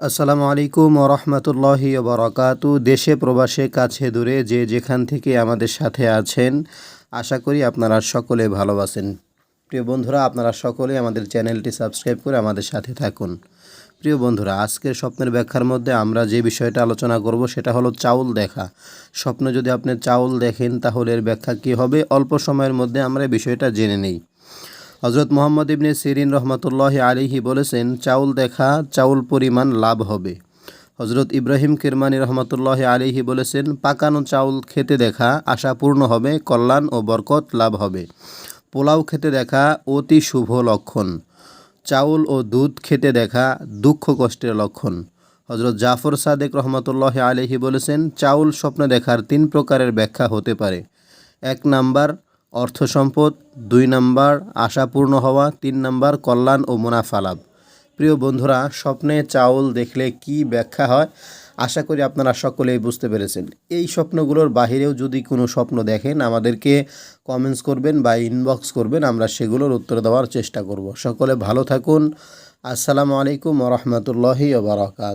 আসসালামু আলাইকুম ওরহমতুল্লাহি বরকাতু। দেশে, প্রবাসে, কাছে, দূরে যে যেখান থেকে আমাদের সাথে আছেন, আশা করি আপনারা সকলে ভালোবাসেন প্রিয় বন্ধুরা, আপনারা সকলে আমাদের চ্যানেলটি সাবস্ক্রাইব করে আমাদের সাথে থাকুন। প্রিয় বন্ধুরা, আজকের স্বপ্নের ব্যাখ্যার মধ্যে আমরা যে বিষয়টা আলোচনা করব, সেটা হলো চাউল দেখা। স্বপ্নে যদি আপনি চাউল দেখেন, তাহলে এর ব্যাখ্যা কী হবে? অল্প সময়ের মধ্যে আমরা বিষয়টা জেনে নেই। হজরত মোহাম্মদ ইবনে সিরিন রহমতুল্লাহ আলিহি বলেছেন, চাউল দেখা, চাউল পরিমাণ লাভ হবে। হজরত ইব্রাহিম কিরমানি রহমতুল্লাহ আলিহি বলেছেন, পাকানো চাউল খেতে দেখা আশা পূর্ণ হবে, কল্যাণ ও বরকত লাভ হবে। পোলাও খেতে দেখা অতি শুভ লক্ষণ। চাউল ও দুধ খেতে দেখা দুঃখ কষ্টের লক্ষণ। হজরত জাফর সাদেক রহমতুল্লাহ আলিহি বলেছেন, চাউল স্বপ্ন দেখার তিন প্রকারের ব্যাখ্যা হতে পারে। এক নাম্বার অর্থ সম্পদ, দুই নাম্বার আশাপূর্ণ হওয়া, তিন নাম্বার কল্যাণ ও মুনাফা লাভ। প্রিয় বন্ধুরা, স্বপ্নে চাউল দেখলে কি ব্যাখ্যা হয়? আশা করি আপনারা সকলেই বুঝতে পেরেছেন। এই স্বপ্নগুলোর বাহিরেও যদি কোনো স্বপ্ন দেখেন, আমাদেরকে কমেন্টস করবেন বা ইনবক্স করবেন, আমরা সেগুলোর উত্তর দেওয়ার চেষ্টা করব। সকলে ভালো থাকুন। আসসালামু আলাইকুম রহমতুল্লাহি বারাকাত